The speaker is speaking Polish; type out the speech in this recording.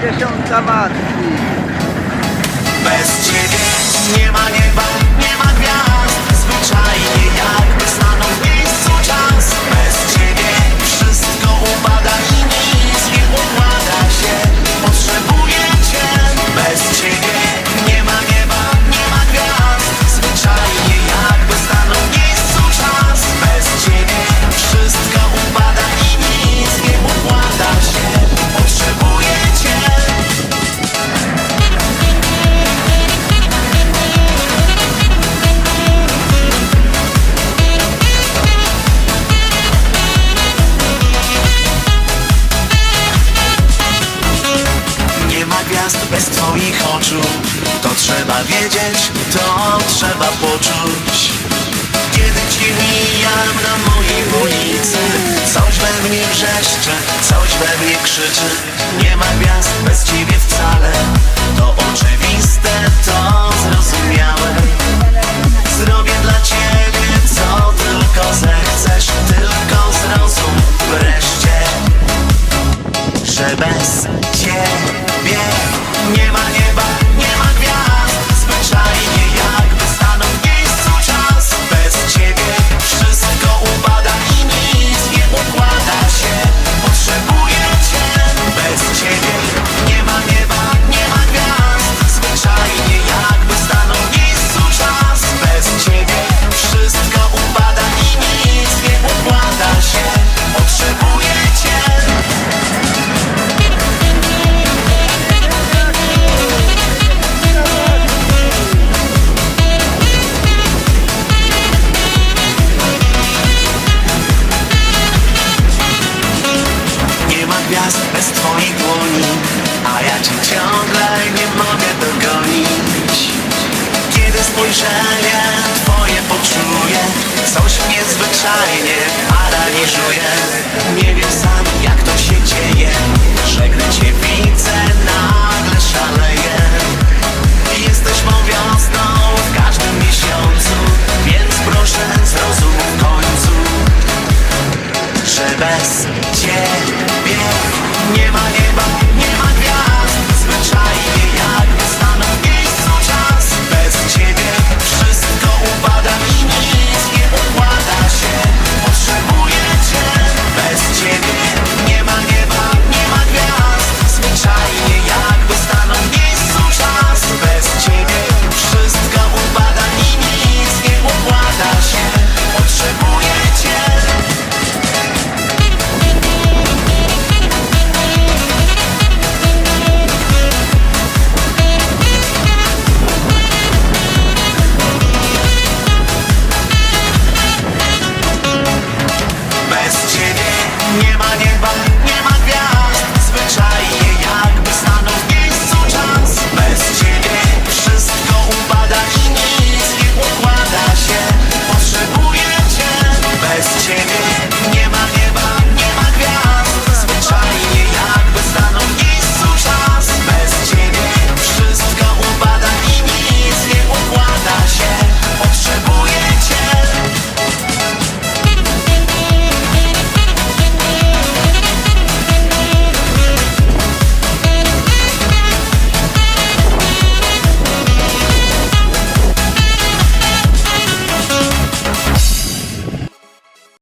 70 matki. Oczu. To trzeba wiedzieć, to trzeba poczuć. Kiedy cię mijam na mojej ulicy Coś we mnie wrzeszczy, coś we mnie krzyczy. Nie ma gwiazd bez ciebie wcale. To oczywiste, to zrozumiałe. Zrobię dla ciebie co tylko zechcesz Tylko zrozum wreszcie że bez spojrzenie twoje poczuję. Coś mnie zwyczajnie paraliżuje. Nie wiem sam jak to się dzieje. Że gdy cię widzę nagle szaleję. Jesteś mą wiosną w każdym miesiącu Więc proszę zrozum w końcu że bez ciebie nie ma